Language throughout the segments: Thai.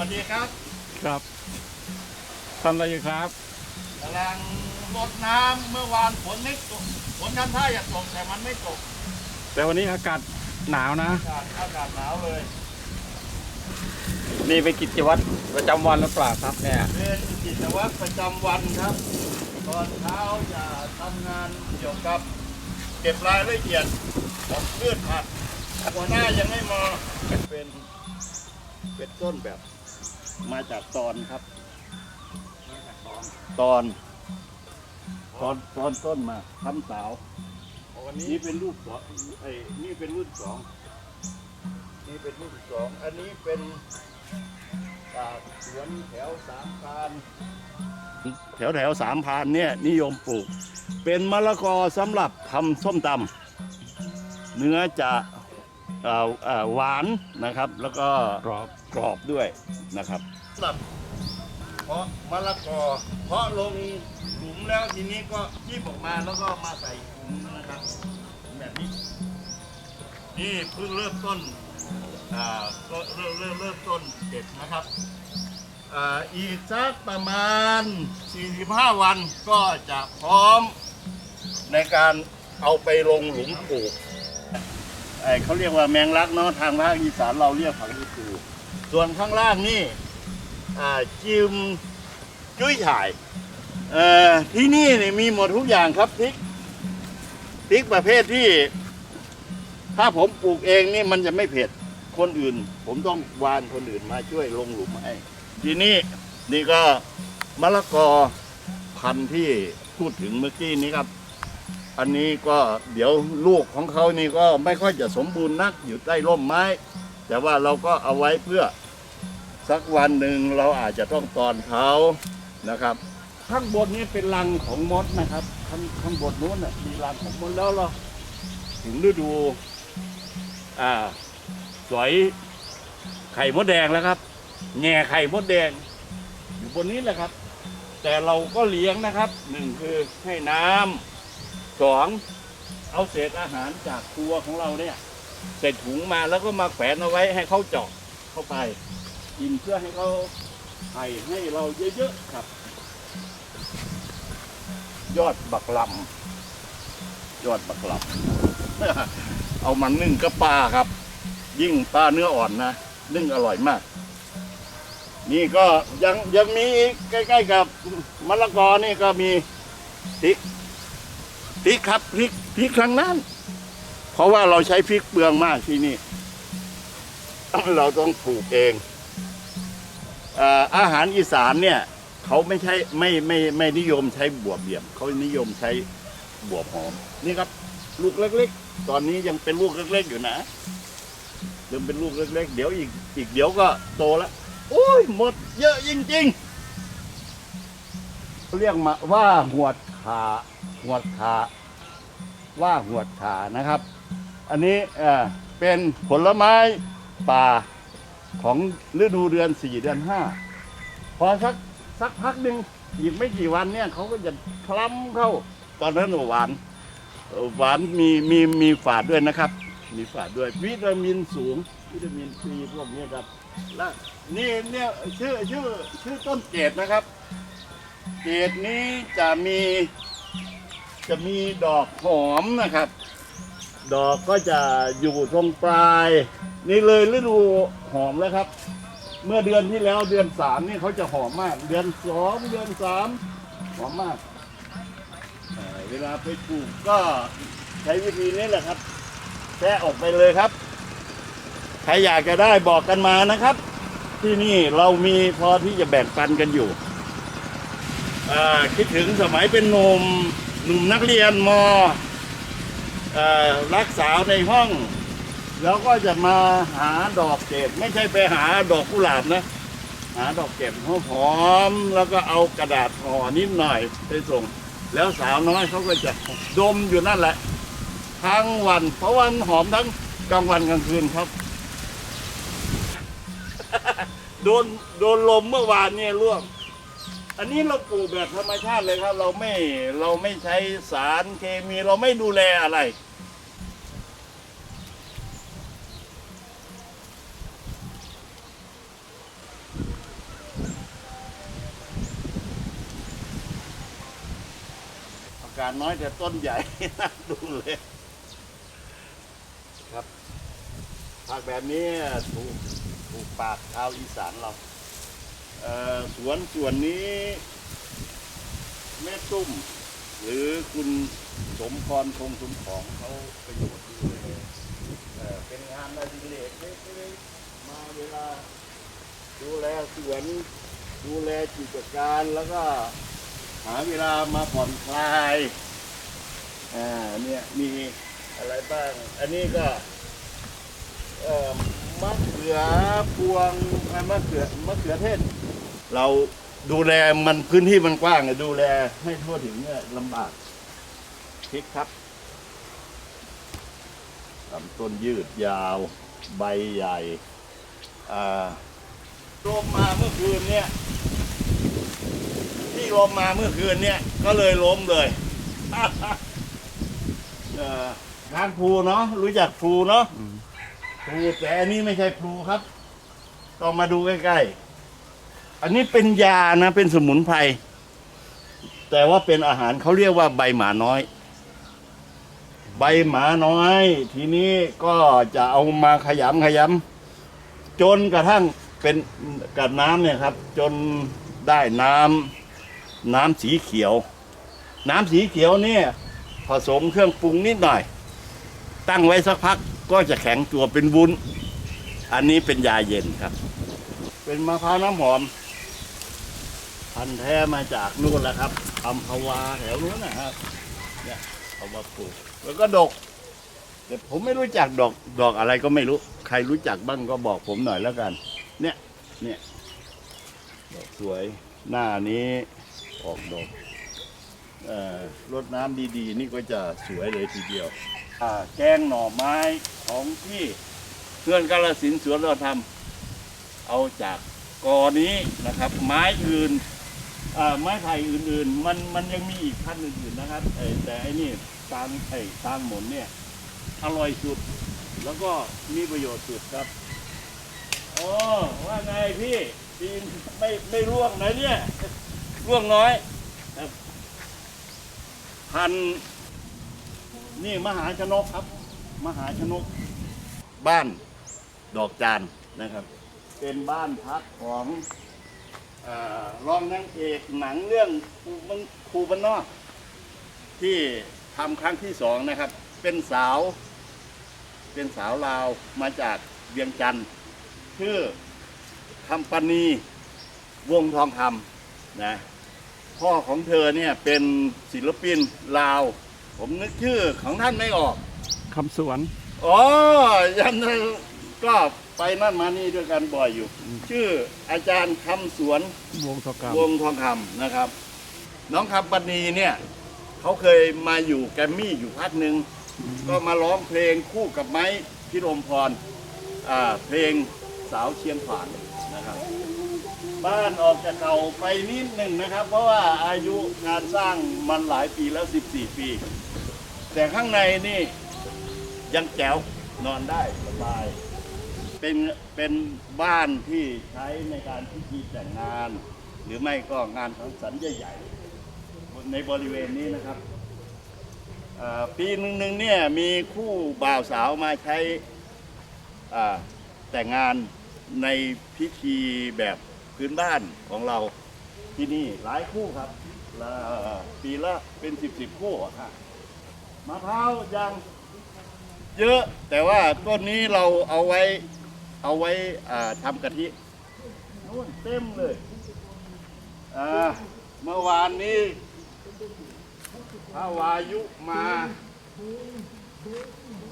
วัสดีครับครับทำอะไรอยู่ครับกำลังรดน้ำเมื่อวานฝนไม่ตกฝนทำท่าจะตกแต่มันไม่ตก แต่วันนี้อากาศหนาวนะ อากาศอากาศหนาวเลยนี่เป็นกิจวัตรประจำวันหรือเปล่าครับเนี่ยเป็นกิจวัตรประจำวันครับ ตอนเช้าจะทำงานเกี่ยวกับ เก็บรายละเอียดของพืชผักหัวหน้ายังไม่มาเป็นเป็นต้นแบบ มาจากตอนครับ ตอน ตอนตอนต้นมาทำสาววันนี้นี่เป็นรูปสองไอ้นี่เป็นรุ่นสองนี่เป็นรุ่นสองอันนี้เป็นอ่าสวนแถวสามพานแถวแถวสามพานเนี่ยนิยมปลูก เป็นมะละกอสำหรับทำส้มตำเนื้อจะเอ่อเอ่อหวานนะครับ แล้วก็กรอบ กรอบด้วยนะครับสำหรับเพาะมะละกอ เพาะลงหลุมแล้วทีนี้ก็ยีบออกมาแล้วก็มาใส่ถุงนะครับแบบนี้ นี่เพิ่งเริ่มต้นอ่าก็เริ่มเริ่มเริ่มต้นเด็ดนะครับอ่าอีกสักประมาณ 45 วันก็จะพร้อมในการเอาไปลงหลุมปลูกไอ้เขาเรียกว่าแมงลักเนาะทางภาคอีสานเราเรียกผักอีตู ส่วนข้างล่างนี่จิมจุ้ยฉ่ายที่นี่นี่มีหมดทุกอย่างครับพริกพริกประเภทที่ ถ้าผมปลูกเองนี่มันจะไม่เผ็ดคนอื่น ผมต้องวานคนอื่นมาช่วยลงหลุมให้ทีนี้นี่ก็มะละกอพันธุ์ที่พูดถึงเมื่อกี้นี้ครับ อันนี้ก็เดี๋ยวลูกของเขานี่ก็ไม่ค่อยจะสมบูรณ์นักอยู่ใต้ร่มไม้ แต่ว่าเราก็เอาไว้เพื่อสักวันหนึ่งเราอาจจะต้องตอนเขานะครับ ข้างบนนี้เป็นรังของมดนะครับ ข้างข้างบนนู้นน่ะมีรังของมดแล้วเราถึงฤดู อ่า สวยไข่มดแดงแล้วครับแง่ไข่มดแดง อยู่บนนี้แหละครับ แต่เราก็เลี้ยงนะครับหนึ่งคือให้น้ำสองเอาเศษอาหารจากครัวของเราเนี่ย ใส่ถุงมาแล้วก็มาแขวนเอาไว้ให้เขาเจาะเข้าไปกินเพื่อให้เขาไข่ให้เราเยอะๆครับ ยอดบักลำยอดบักลำเอามันนึ่งกับปลาครับ ยิ่งปลาเนื้ออ่อนนะนึ่งอร่อยมาก นี่ก็ยังยังมีใกล้ๆกับมะละกอนี่ก็มีพริกพริกครับพริกพริกครั้งนั้น ราะว่าเราใช้พริกเปลืองมากที่นี่ เราต้องปลูกเองอาหารอีสานเนี่ยเขาไม่ใช่ไม่ไม่ไม่นิยมใช้บวบเบี่ยมเขานิยมใช้บวบหอม นี่ครับ ลูกเล็ก ๆ ตอนนี้ยังเป็นลูกเล็ก ๆ อยู่นะเริ่มเป็นลูกเล็ก ๆ เดี๋ยวอีกอีกเดี๋ยวก็โตแล้วโอ้ยหมดเยอะจริงๆเรียกมาว่าหวดขาหวดขาว่าหวดขานะครับ อันนี้เป็นผลไม้ป่าของฤดูเดือนสี่เดือนห้าพอสักสักพักหนึ่งอีกไม่กี่วันเนี่ยเขาก็จะคล้ำเข้า ตอนนั้นหวาน หวานมีมีมีฝาดด้วยนะครับ มีฝาดด้วยวิตามินสูง วิตามินซีพวกนี้ครับแล้วนี่เนี่ยชื่อชื่อชื่อต้นเกดนะครับ เกดนี้จะมีจะมีดอกหอมนะครับ ดอกก็จะอยู่ตรงปลาย นี่เลยฤดูหอมแล้วครับ เมื่อเดือนที่แล้วเดือนสามนี่เขาจะหอมมาก เดือนสองเดือนสามหอมมากเวลาไปปลูกก็ใช้วิธีนี้แหละครับแซะออกไปเลยครับ ใครอยากจะได้บอกกันมานะครับ ที่นี่เรามีพอที่จะแบ่งปันกันอยู่คิดถึงสมัยเป็นหนุ่มหนุ่มนักเรียนมอ รักสาวในห้อง แล้วก็จะมาหาดอกเก็บ ไม่ใช่ไปหาดอกกุหลาบนะ หาดอกเก็บหอมแล้วก็เอากระดาษห่อนิดหน่อยไปส่ง แล้วสาวน้อยเขาก็จะดมอยู่นั่นแหละ ทั้งวัน เพราะวันหอมทั้งกลางวันกลางคืนครับ โดนโดนลมเมื่อวานเนี่ยร่วง อันนี้เราปลูกแบบธรรมชาติเลยครับ เราไม่เราไม่ใช้สารเคมีเราไม่ดูแลอะไร อากาศน้อยแต่ต้นใหญ่ น่าดูเลยครับผักแบบนี้ถูกถูกปากชาวอีสานเรา สวนส่วนนี้แม่ตุ้ม หรือคุณสมพรคงสมของเขาประโยชน์ดูแลเอ่อเป็นงานอดิเรกเล็กๆมาเวลา ดูแลสวนดูแลกิจการแล้วก็หาเวลามาผ่อนคลาย อ่าเนี่ยมีอะไรบ้าง อันนี้ก็เอ่อมะเขือพวงเอ่อมะเขือมะเขือเทศ เราดูแลมันพื้นที่มันกว้างอะดูแลให้ทั่วถึงเนี่ยลำบากพริกครับลำต้นยืดยาว ใบใหญ่อ่าลมมาเมื่อคืนเนี่ย ที่ลมมาเมื่อคืนเนี่ย ก็เลยล้มเลยเอ่องานพลูเนาะรู้จักพลูเนาะพลูแต่อันนี้ไม่ใช่พลูครับ ต้องมาดูใกล้ๆ อันนี้เป็นยานะเป็นสมุนไพรแต่ว่าเป็นอาหารเขาเรียกว่าใบหมาน้อย ใบหมาน้อย ทีนี้ก็จะเอามาขยำขยำจนกระทั่งเป็นกับน้ำเนี่ยครับ จนได้น้ำน้ำสีเขียว น้ำสีเขียวเนี่ยผสมเครื่องปรุงนิดหน่อย ตั้งไว้สักพักก็จะแข็งตัวเป็นวุ้น อันนี้เป็นยาเย็นครับ เป็นมะพร้าวน้ำหอม พันธุ์แท้มาจากนู่นแหละครับอัมพวาแถวนู้นนะครับเนี่ยเอามาปลูกแล้วก็ดก แต่ผมไม่รู้จักดอกดอกอะไรก็ไม่รู้ ใครรู้จักบ้างก็บอกผมหน่อยแล้วกัน เนี่ยเนี่ยดอกสวยหน้านี้ออกดอกเอ่อรดน้ำดีๆ นี่ก็จะสวยเลยทีเดียวอ่าแกงหน่อไม้ของที่เพื่อนกาลสินสวนเราทำเอาจากกอนี้นะครับ ไม้อื่น อ่าไม้ไผ่อื่นๆ มันมันยังมีอีกพันธุ์อื่นๆนะครับเอ่อแต่ไอ้นี่ตางไอ้ตางหมนเนี่ยอร่อยสุด แล้วก็มีประโยชน์สุดครับโอ้ว่าไงพี่ปีนไม่ไม่ร่วงนะเนี่ยร่วงน้อยครับพันธุ์นี่มหาชนกครับ มหาชนก บ้านดอกจานนะครับ เป็นบ้านพักของ เออรองนางเอกหนังเรื่องครูบันครูบันนอก ที่ทำครั้งที่สองนะครับ เป็นสาว เป็นสาวลาวมาจากเวียงจันทร์ชื่อคำปณีวงทองคำนะพ่อของเธอเนี่ยเป็นศิลปินลาว ผมนึกชื่อของท่านไม่ออก คำสวน อ๋อยัน ก็ไปนั่นมานี่ด้วยกันบ่อยอยู่ ชื่ออาจารย์คำสวนวงทองควงทองคำนะครับ น้องคำปณีเนี่ยเขาเคยมาอยู่แกรมมี่อยู่พักหนึ่งก็มาร้องเพลงคู่กับไม้พิรมพรอ่าเพลงสาวเชียงขวางนะครับ บ้านออกจากเก่าไปนิดหนึ่งนะครับ เพราะว่าอายุงานสร้างมันหลายปีแล้ว 14 ปี แต่ข้างในนี่ยังแจ๋วนอนได้สบาย เป็นเป็นบ้านที่ใช้ในการพิธีแต่งงาน หรือไม่ก็งานสังสรรค์ใหญ่ๆในบริเวณนี้นะครับปีหนึ่งหนึ่งเนี่ยมีคู่บ่าวสาวมาใช้แต่งงานในพิธีแบบพื้นบ้านของเราที่นี่หลายคู่ครับปีละเป็นสิบสิบคู่อะครับมะพร้าวยังเยอะแต่ว่าต้นนี้เราเอาไว้ เอาไว้ทำกะทินู่นเต็มเลยเมื่อวานนี้พระวายุมา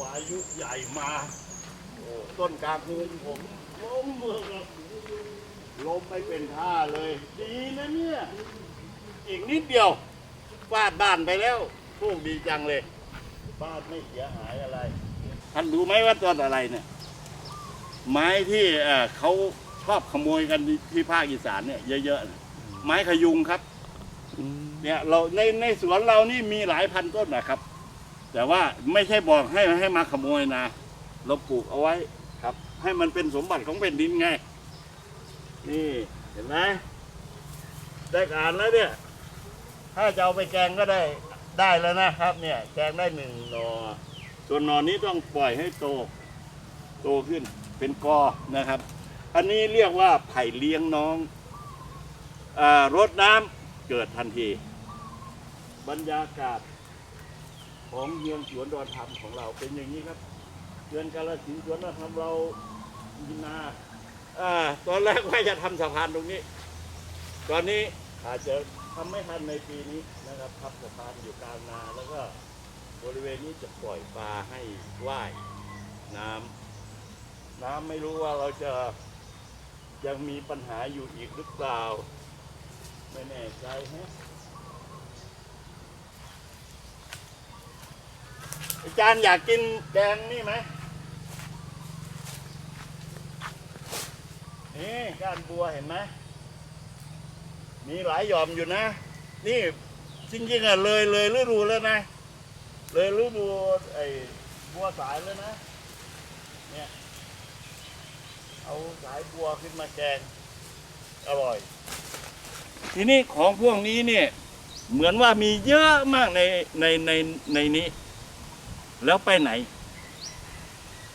วายุใหญ่มาต้นกากมุมผมล้มเมืองครับล้มไม่เป็นท่าเลย ดีนะเนี่ย อีกนิดเดียวฟาดบ้านไปแล้วโชคดีจังเลยบ้านไม่เสียหายอะไรท่านรู้ไหมว่าต้นอะไรเนี่ย ไม้ที่เอ่อเขาชอบขโมยกันที่ภาคอีสานเนี่ยเยอะๆน่ะไม้ขยุงครับ เนี่ยเราในในสวนเรานี่มีหลายพันต้นนะครับ แต่ว่าไม่ใช่บอกให้ให้มาขโมยนะ เราปลูกเอาไว้ครับ ให้มันเป็นสมบัติของแผ่นดินไง นี่เห็นไหมได้การแล้วเนี่ย ถ้าจะเอาไปแกงก็ได้ได้แล้วนะครับ เนี่ยแกงได้หนึ่งหนอส่วนหนอนี้ต้องปล่อยให้โต โตขึ้นเป็นกอนะครับ อันนี้เรียกว่าไผ่เลี้ยงน้องอรดน้ำเกิดทันที บรรยากาศของเมืองสวนดอนธรรมของเราเป็นอย่างนี้ครับเดือนกาลสินสวนดอนธรรมเรามีนาอ่าตอนแรกว่าจะทำสะพานตรงนี้ ตอนนี้อาจจะทำไม่ทันในปีนี้นะครับทำสะพานอยู่กลางนาแล้วก็บริเวณนี้จะปล่อยปลาให้ว่ายน้ำ น้ำไม่รู้ว่าเราจะยังมีปัญหาอยู่อีกหรือเปล่า ไม่แน่ใจฮะอาจารย์อยากกินแกงนี่ไหมนี่ก้านบัวเห็นไหมมีหลายหย่อมอยู่นะ นี่จริงๆอะเลยเลยฤดูแล้วนะ เลยฤดูไอ้บัวสายแล้วนะ เนี่ย เอาสายบัวขึ้นมาแกงอร่อย ทีนี้ของพวกนี้เนี่ยเหมือนว่ามีเยอะมากในในในในนี้ แล้วไปไหน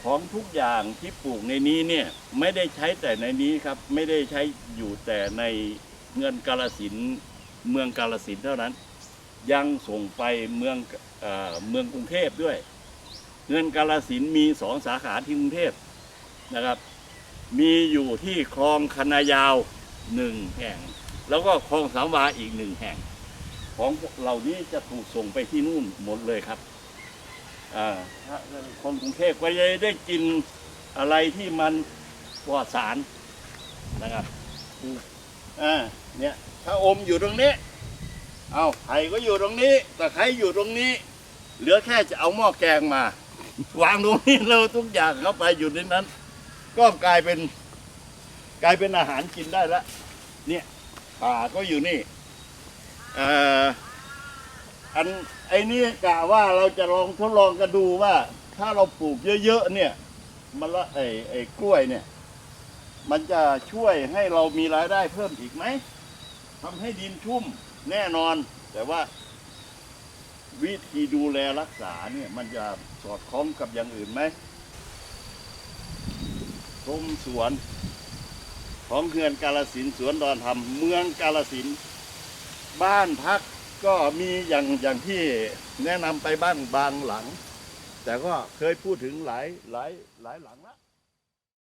ของทุกอย่างที่ปลูกในนี้เนี่ยไม่ได้ใช้แต่ในนี้ครับ ไม่ได้ใช้อยู่แต่ในเงินกาลสินเมืองกาลสินเท่านั้น ยังส่งไปเมืองเอเมืองกรุงเทพด้วย เงินกาลสินมีสองสาขาที่กรุงเทพนะครับ มีอยู่ที่คลองคณะยาวหนึ่งแห่ง แล้วก็คลองสามวาอีกหนึ่งแห่ง ของเหล่านี้จะถูกส่งไปที่นู่นหมดเลยครับคนกรุงเทพก็จะได้กินอะไรที่มันปลอดสารนะครับอ่าเนี่ยถ้าอมอยู่ตรงนี้ เอาไผ่ก็อยู่ตรงนี้ตะไคร้อยู่ตรงนี้ เหลือแค่จะเอาหม้อแกงมา วางตรงนี้เราทุกอย่างเข้าไปอยู่ในนั้น ก็กลายเป็น กลายเป็นอาหารกินได้แล้วเนี่ยป่าก็อยู่นี่เอ่ออันไอ้นี่กะว่าเราจะลองทดลองกันดูว่า ถ้าเราปลูกเยอะๆเนี่ยมันละไอ้ไอ้กล้วยเนี่ย มันจะช่วยให้เรามีรายได้เพิ่มอีกไหมทำให้ดินชุ่มแน่นอน แต่ว่า วิธีดูแลรักษาเนี่ย มันจะสอดคล้องกับอย่างอื่นไหม ชมสวน ของเขื่อนกาลสินสวนดอนธรรมเมืองกาลสิน บ้านพักก็มีอย่างอย่างที่แนะนำไปบ้างบางหลัง แต่ก็เคยพูดถึงหลายหลายหลายหลัง